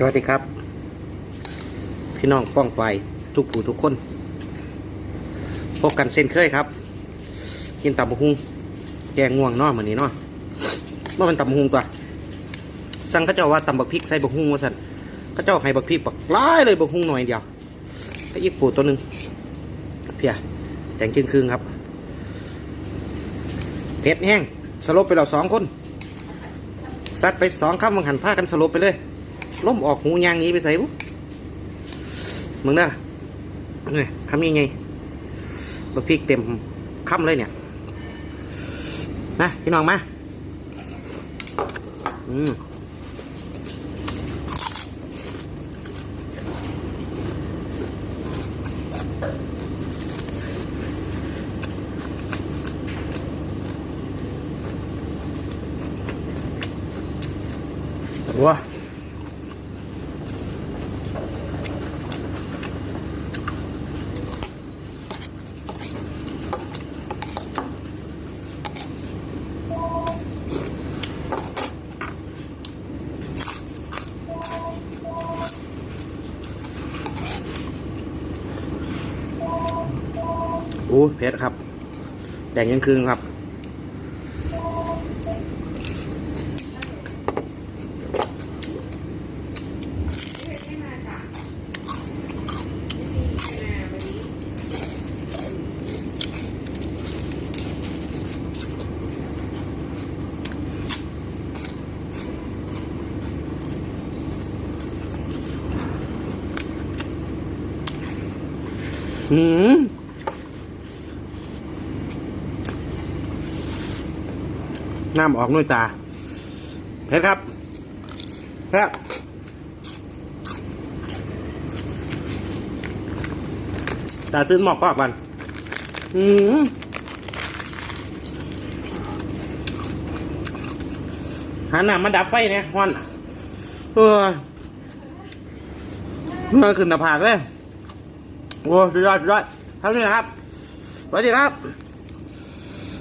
สวัสดีครับ พี่น้องป้องไปทุกผู้ทุกคนพบกันเส้นเคยครับ กินตับหุงแกงง่วงนาะเหมือนนี้นาะเมื่อมันตับหุงตัวสั่งเขาเจ้าว่าตำบักพริกใส่บักฮุงว่าสันเขาเจ้าให้บักพริกบักร้ายเลยบักฮุงหน่อยเดียวใส่อีกปูตัวหนึ่งเพียแดงครึ่งๆครับเผ็ดแห้งสลบไปเราสองคนซัดไปสองคำมังหันผ้ากันสลบไปเลย ล้มออกหูยางนี้ไปใส่บุ๊มึงเด้อนี่ทำยังไงบักพริกเต็มคำเลยเนี่ย นะพี่น้องมา อืมว้า โอ้เพชรครับ แดงยังคืนครับหืม น้ำออกด้วยตาเพชรครับเพชรตาตื้นหมอกปอกกัน อืมหาน้ำมาดับไฟเนี่ยฮอนเออเมื่อขึ้นหน้าผากเลย โอ้สุดยอดสุดยอดเท่านี้นะครับสวัสดีครับ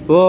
โอ้